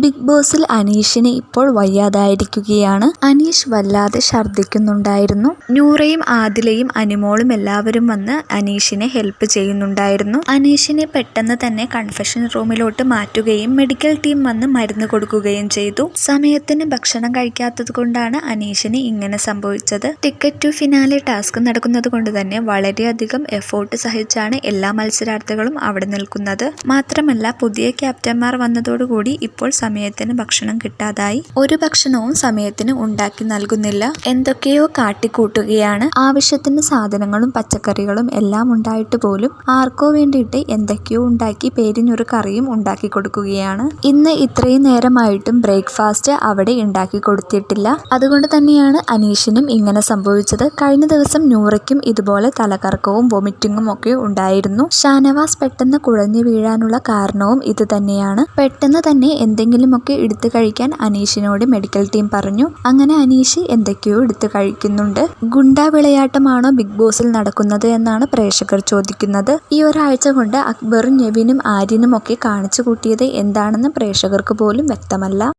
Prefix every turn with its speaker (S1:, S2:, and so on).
S1: Big ബോസിൽ അനീഷിന് ഇപ്പോൾ വയ്യാതായിരിക്കുകയാണ്. അനീഷ് വല്ലാതെ ഛർദ്ദിക്കുന്നുണ്ടായിരുന്നു. നൂറയും ആദിലയും അനുമോളും എല്ലാവരും വന്ന് അനീഷിനെ ഹെൽപ്പ് ചെയ്യുന്നുണ്ടായിരുന്നു. അനീഷിനെ പെട്ടെന്ന് തന്നെ കൺഫെഷൻ റൂമിലോട്ട് മാറ്റുകയും മെഡിക്കൽ ടീം വന്ന് മരുന്ന് കൊടുക്കുകയും ചെയ്തു. സമയത്തിന് ഭക്ഷണം കഴിക്കാത്തത് കൊണ്ടാണ് അനീഷിന് ഇങ്ങനെ സംഭവിച്ചത്. ടിക്കറ്റ് ടു ഫിനാലെ ടാസ്ക് നടക്കുന്നത് കൊണ്ട് തന്നെ വളരെയധികം എഫോർട്ട് സഹിച്ചാണ് എല്ലാ മത്സരാർത്ഥികളും അവിടെ നിൽക്കുന്നത്. മാത്രമല്ല പുതിയ ക്യാപ്റ്റന്മാർ വന്നതോടുകൂടി ഇപ്പോൾ സമയത്തിന് ഭക്ഷണം കിട്ടാതായി. ഒരു ഭക്ഷണവും സമയത്തിന് ഉണ്ടാക്കി നൽകുന്നില്ല. എന്തൊക്കെയോ കാട്ടിക്കൂട്ടുകയാണ്. ആവശ്യത്തിന് സാധനങ്ങളും പച്ചക്കറികളും എല്ലാം ഉണ്ടായിട്ട് പോലും ആർക്കോ വേണ്ടിയിട്ട് എന്തൊക്കെയോ ഉണ്ടാക്കി പേരിനൊരു കറിയും ഉണ്ടാക്കി കൊടുക്കുകയാണ്. ഇന്ന് ഇത്രയും നേരമായിട്ടും ബ്രേക്ക്ഫാസ്റ്റ് അവിടെ ഉണ്ടാക്കി കൊടുത്തിട്ടില്ല. അതുകൊണ്ട് തന്നെയാണ് അനീഷിനും ഇങ്ങനെ സംഭവിച്ചത്. കഴിഞ്ഞ ദിവസം നൂറയ്ക്കും ഇതുപോലെ തലകറക്കവും വൊമിറ്റിങ്ങും ഒക്കെ ഉണ്ടായിരുന്നു. ഷാനവാസ് പെട്ടെന്ന് കുഴഞ്ഞു വീഴാനുള്ള കാരണവും ഇത് തന്നെയാണ്. പെട്ടെന്ന് തന്നെ എന്തെങ്കിലുമൊക്കെ എടുത്തു കഴിക്കാൻ അനീഷിനോട് മെഡിക്കൽ ടീം പറഞ്ഞു. അങ്ങനെ അനീഷ് എന്തൊക്കെയോ എടുത്തു കഴിക്കുന്നുണ്ട്. ഗുണ്ടാ വിളയാട്ടമാണോ ബിഗ് ബോസിൽ നടക്കുന്നത് എന്നാണ് പ്രേക്ഷകർ ചോദിക്കുന്നത്. ഈ ഒരാഴ്ച കൊണ്ട് അക്ബറും നെവിനും ആര്യനും ഒക്കെ കാണിച്ചു കൂട്ടിയത് എന്താണെന്ന് പ്രേക്ഷകർക്ക് പോലും വ്യക്തമല്ല.